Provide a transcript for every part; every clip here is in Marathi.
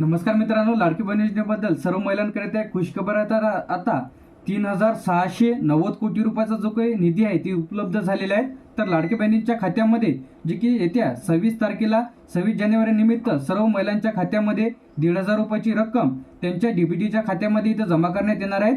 नमस्कार मित्रांनो लाडकी बहीण योजनेबद्दल सर्व महिलांकरिता एक खुशखबर आहे तर आता तीन हजार सहाशे नव्वद कोटी रुपयाचा जो काही निधी आहे ती उपलब्ध झालेला आहे. तर लाडके बहिणींच्या खात्यामध्ये जे की येत्या सव्वीस तारखेला सव्वीस जानेवारी निमित्त सर्व महिलांच्या खात्यामध्ये दीड हजार रुपयाची रक्कम त्यांच्या डीबीटीच्या खात्यामध्ये इथं जमा करण्यात येणार आहे.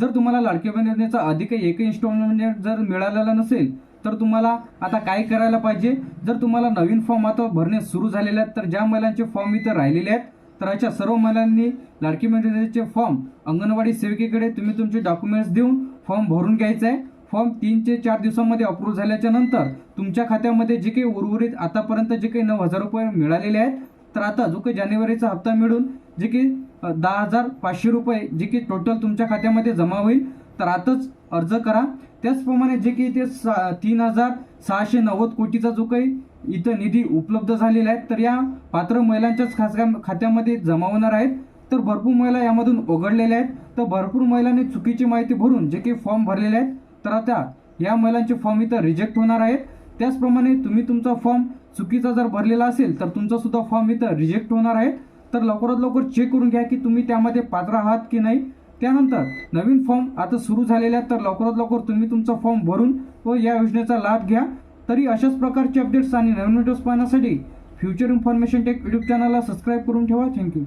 जर तुम्हाला लाडके बहीण योजनेचा अधिक एक इन्स्टॉलमेंट जर मिळालेला नसेल तर तुम्हाला आता काय करायला पाहिजे? जर तुम्हाला नवीन फॉर्म आता भरणे सुरू झालेले आहेत तर ज्या महिलांचे फॉर्म इथं राहिलेले आहेत तर अशा सर्व महिलांनी लाडकी बहिणीचे फॉर्म अंगणवाडी सेविकेकडे तुम्ही तुमचे डॉक्युमेंट्स देऊन फॉर्म भरून घ्यायचा. आहे फॉर्म तीन ते चार दिवसामध्ये अप्रूव्ह झाल्याच्यानंतर तुमच्या खात्यामध्ये जे काही उर्वरित आतापर्यंत जे काही नऊ हजार रुपये मिळालेले आहेत तर आता जो काही जानेवारीचा हप्ता मिळून जे की दहा हजार पाचशे रुपये जे की टोटल तुमच्या खात्यामध्ये जमा होईल. तर आताच अर्ज करा. त्याचप्रमाणे जे की ते सा तीन हजार सहाशे नव्वद कोटीचा जो काही इथं निधी उपलब्ध झालेला आहे. तर या पात्र महिलांच्याच खास खात्यामध्ये जमा होणार आहेत. तर भरपूर महिला यामधून ओघडलेल्या आहेत. तर भरपूर महिलांनी चुकीची माहिती भरून जे काही फॉर्म भरलेले आहेत तर आता या महिलांचे फॉर्म इथं रिजेक्ट होणार आहेत. त्याचप्रमाणे तुम्ही तुमचा फॉर्म चुकीचा जर भरलेला असेल तर तुमचा सुद्धा फॉर्म इथं रिजेक्ट होणार आहे. तर लवकरात लवकर चेक करून घ्या की तुम्ही त्यामध्ये पात्र आहात की नाही. त्यानंतर नवीन फॉर्म आता सुरू झालेला आहे तर लवकरात लवकर तुम्ही तुमचा फॉर्म भरून व या योजनेचा लाभ घ्या. तरी अशाच प्रकारचे अपडेट्स आणि नवीन व्हिडिओज पाहण्यासाठी फ्युचर इन्फॉर्मेशन टेक यूट्यूब चॅनलला सबस्क्राईब करून ठेवा. Thank you